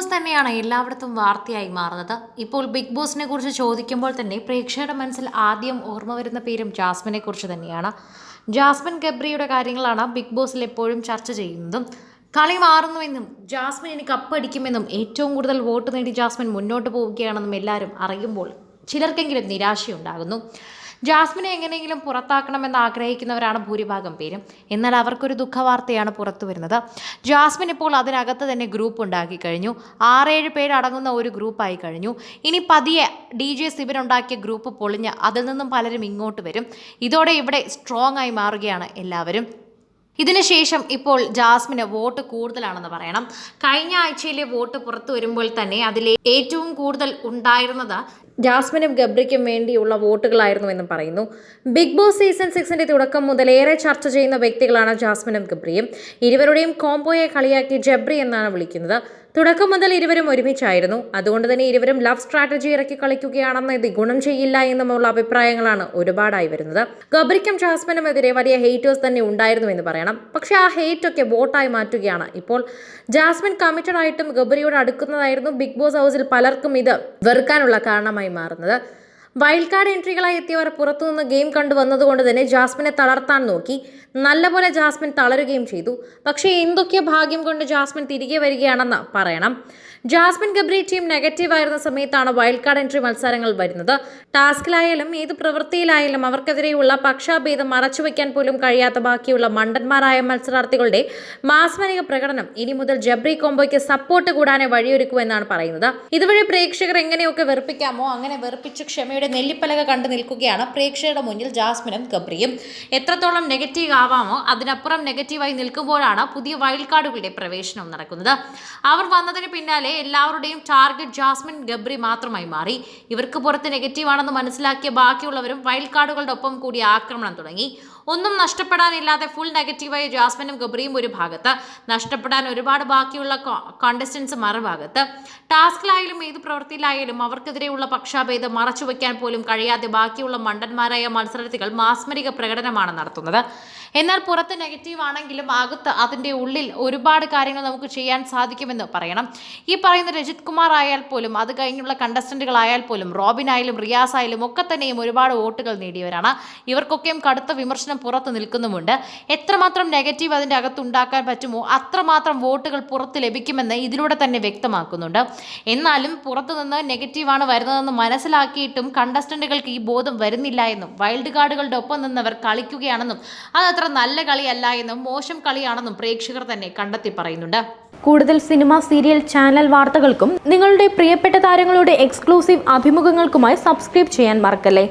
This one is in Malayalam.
ബോസ് തന്നെയാണ് എല്ലായിടത്തും വാർത്തയായി മാറുന്നത്. ഇപ്പോൾ ബിഗ് ബോസിനെ കുറിച്ച് ചോദിക്കുമ്പോൾ തന്നെ പ്രേക്ഷകരുടെ മനസ്സിൽ ആദ്യം ഓർമ്മ വരുന്ന പേരും ജാസ്മിനെ കുറിച്ച് തന്നെയാണ്. ജാസ്മിൻ ഗബ്രിയുടെ കാര്യങ്ങളാണ് ബിഗ് ബോസിൽ എപ്പോഴും ചർച്ച ചെയ്യുന്നതും കളി മാറുന്നുവെന്നും ജാസ്മിൻ ഇനി കപ്പടിക്കുമെന്നും ഏറ്റവും കൂടുതൽ വോട്ട് നേടി ജാസ്മിൻ മുന്നോട്ട് പോവുകയാണെന്നും എല്ലാവരും അറിയുമ്പോൾ ചിലർക്കെങ്കിലും നിരാശയുണ്ടാകുന്നു. ജാസ്മിനെ എങ്ങനെയെങ്കിലും പുറത്താക്കണമെന്ന് ആഗ്രഹിക്കുന്നവരാണ് ഭൂരിഭാഗം പേരും. എന്നാൽ അവർക്കൊരു ദുഃഖവാർത്തയാണ് പുറത്തു വരുന്നത്. ജാസ്മിൻ ഇപ്പോൾ അതിനകത്ത് തന്നെ ഗ്രൂപ്പ് ഉണ്ടാക്കി കഴിഞ്ഞു. ആറേഴ് പേരടങ്ങുന്ന ഒരു ഗ്രൂപ്പായി കഴിഞ്ഞു. ഇനി പതിയെ ഡി ജെ സിബിനുണ്ടാക്കിയ ഗ്രൂപ്പ് പൊളിഞ്ഞ് അതിൽ നിന്നും പലരും ഇങ്ങോട്ട് വരും. ഇതോടെ ഇവിടെ സ്ട്രോങ് ആയി മാറുകയാണ് എല്ലാവരും. ഇതിനുശേഷം ഇപ്പോൾ ജാസ്മിന് വോട്ട് കൂടുതലാണെന്ന് പറയണം. കഴിഞ്ഞ ആഴ്ചയിലെ വോട്ട് പുറത്തു വരുമ്പോൾ തന്നെ അതിൽ ഏറ്റവും കൂടുതൽ ഉണ്ടായിരുന്നത് ജാസ്മിനും ഗബ്രിക്കും വേണ്ടിയുള്ള വോട്ടുകളായിരുന്നു എന്നും പറയുന്നു. ബിഗ് ബോസ് സീസൺ സിക്സിന്റെ തുടക്കം മുതൽ ഏറെ ചർച്ച ചെയ്യുന്ന വ്യക്തികളാണ് ജാസ്മിനും ഗബ്രിയും. ഇരുവരുടെയും കോംബോയെ കളിയാക്കി ജബ്രി എന്നാണ് വിളിക്കുന്നത്. തുടക്കം മുതൽ ഇരുവരും ഒരുമിച്ചായിരുന്നു. അതുകൊണ്ട് തന്നെ ഇരുവരും ലവ് സ്ട്രാറ്റജി ഇറക്കി കളിക്കുകയാണെന്ന് ഇത് ഗുണം ചെയ്യില്ല എന്നുമുള്ള അഭിപ്രായങ്ങളാണ് ഒരുപാടായി വരുന്നത്. ഗബ്രിക്കും ജാസ്മിനും എതിരെ വലിയ ഹെയ്റ്റേഴ്സ് തന്നെ ഉണ്ടായിരുന്നു എന്ന് പറയണം. പക്ഷെ ആ ഹേറ്റ് ഒക്കെ വോട്ടായി മാറ്റുകയാണ്. ഇപ്പോൾ ജാസ്മിൻ കമ്മിറ്റഡ് ആയിട്ടും ഗബ്രിയോട് അടുക്കുന്നതായിരുന്നു ബിഗ് ബോസ് ഹൗസിൽ പലർക്കും ഇത് വെറുക്കാനുള്ള കാരണമായി മാറുന്നത്. വൈൽഡ് കാർഡ് എൻട്രികളായി എത്തിയവർ പുറത്തുനിന്ന് ഗെയിം കണ്ടു വന്നതുകൊണ്ട് തന്നെ ജാസ്മിനെ തളർത്താൻ നോക്കി. നല്ലപോലെ ജാസ്മിൻ തളരുകയും ചെയ്തു. പക്ഷേ എന്തൊക്കെ ഭാഗ്യം കൊണ്ട് ജാസ്മിൻ തിരികെ വരികയാണെന്ന് പറയണം. ജാസ്മിൻ ഗബ്രി ടീം നെഗറ്റീവ് ആയിരുന്ന സമയത്താണ് വൈൽഡ് കാർഡ് എൻട്രി മത്സരങ്ങൾ വരുന്നത്. ടാസ്കിലായാലും ഏത് പ്രവൃത്തിയിലായാലും അവർക്കെതിരെയുള്ള പക്ഷാഭേദം മറച്ചുവെക്കാൻ പോലും കഴിയാത്ത ബാക്കിയുള്ള മണ്ടന്മാരായ മത്സരാർത്ഥികളുടെ മാസ്മരിക പ്രകടനം ഇനി മുതൽ ജബ്രി കോംബോയ്ക്ക് സപ്പോർട്ട് കൂടാനെ വഴിയൊരുക്കുമെന്നാണ് പറയുന്നത്. ഇതുവഴി പ്രേക്ഷകർ എങ്ങനെയൊക്കെ വെറുപ്പിക്കാമോ അങ്ങനെ വെറുപ്പിച്ച് ക്ഷമയുടെ നെല്ലിപ്പലക കണ്ടു നിൽക്കുകയാണ്. പ്രേക്ഷകരുടെ മുന്നിൽ ജാസ്മിനും ഗബ്രിയും. എത്രത്തോളം നെഗറ്റീവ് ആവാമോ അതിനപ്പുറം നെഗറ്റീവായി നിൽക്കുമ്പോഴാണ് പുതിയ വൈൽഡ് കാർഡുകളുടെ പ്രവേശനം നടക്കുന്നത്. അവർ വന്നതിന് പിന്നാലെ എല്ലാവരുടെയും ടാർഗറ്റ് ജാസ്മിൻ ഗബ്രി മാത്രമായി മാറി. ഇവർക്ക് പുറത്ത് നെഗറ്റീവ് ആണെന്ന് മനസ്സിലാക്കിയ ബാക്കിയുള്ളവരും വൈൽഡ് കാർഡുകളുടെ ഒപ്പം കൂടി ആക്രമണം തുടങ്ങി. ഒന്നും നഷ്ടപ്പെടാനില്ലാതെ ഫുൾ നെഗറ്റീവായ ജാസ്മിനും ഗബ്രിയും ഒരു ഭാഗത്ത്. നഷ്ടപ്പെടാൻ ഒരുപാട് ബാക്കിയുള്ള കോണ്ടസ്റ്റൻസ് മറുഭാഗത്ത്. ടാസ്കിലായാലും ഏത് പ്രവൃത്തിയിലായാലും അവർക്കെതിരെയുള്ള പക്ഷാഭേദം മറച്ചുവെക്കാൻ പോലും കഴിയാതെ ബാക്കിയുള്ള മണ്ടന്മാരായ മത്സരാർത്ഥികൾ മാസ്മരിക പ്രകടനമാണ് നടത്തുന്നത്. എന്നാൽ പുറത്ത് നെഗറ്റീവ് ആണെങ്കിലും അകത്ത് അതിന്റെ ഉള്ളിൽ ഒരുപാട് കാര്യങ്ങൾ നമുക്ക് ചെയ്യാൻ സാധിക്കുമെന്ന് പറയണം. ഈ പറയുന്ന രജിത് കുമാർ ആയാൽ പോലും അത് കഴിഞ്ഞുള്ള കണ്ടസ്റ്റന്റുകളായാൽ പോലും റോബിൻ ആയാലും റിയാസ് ആയാലും ഒക്കെ തന്നെയും ഒരുപാട് വോട്ടുകൾ നേടിയവരാണ്. ഇവർക്കൊക്കെയും കടുത്ത വിമർശനം പുറത്ത് നിൽക്കുന്നുമുണ്ട്. എത്രമാത്രം നെഗറ്റീവ് അതിന്റെ അകത്ത് ഉണ്ടാക്കാൻ പറ്റുമോ അത്രമാത്രം വോട്ടുകൾ പുറത്ത് ലഭിക്കുമെന്ന് ഇതിലൂടെ തന്നെ വ്യക്തമാക്കുന്നുണ്ട്. എന്നാലും പുറത്തുനിന്ന് നെഗറ്റീവാണ് വരുന്നതെന്ന് മനസ്സിലാക്കിയിട്ടും കണ്ടസ്റ്റന്റുകൾക്ക് ഈ ബോധം വരുന്നില്ല എന്നും വൈൽഡ് കാർഡുകളുടെ ഒപ്പം നിന്നവർ കളിക്കുകയാണെന്നും അത് അത്ര നല്ല കളിയല്ല എന്നും മോശം കളിയാണെന്നും പ്രേക്ഷകർ തന്നെ കണ്ടെത്തി പറയുന്നുണ്ട്. കൂടുതൽ സിനിമ സീരിയൽ ചാനൽ വാർത്തകൾക്കും നിങ്ങളുടെ പ്രിയപ്പെട്ട താരങ്ങളുടെ എക്സ്ക്ലൂസീവ് അഭിമുഖങ്ങൾക്കുമായി സബ്സ്ക്രൈബ് ചെയ്യാൻ മറക്കല്ലേ?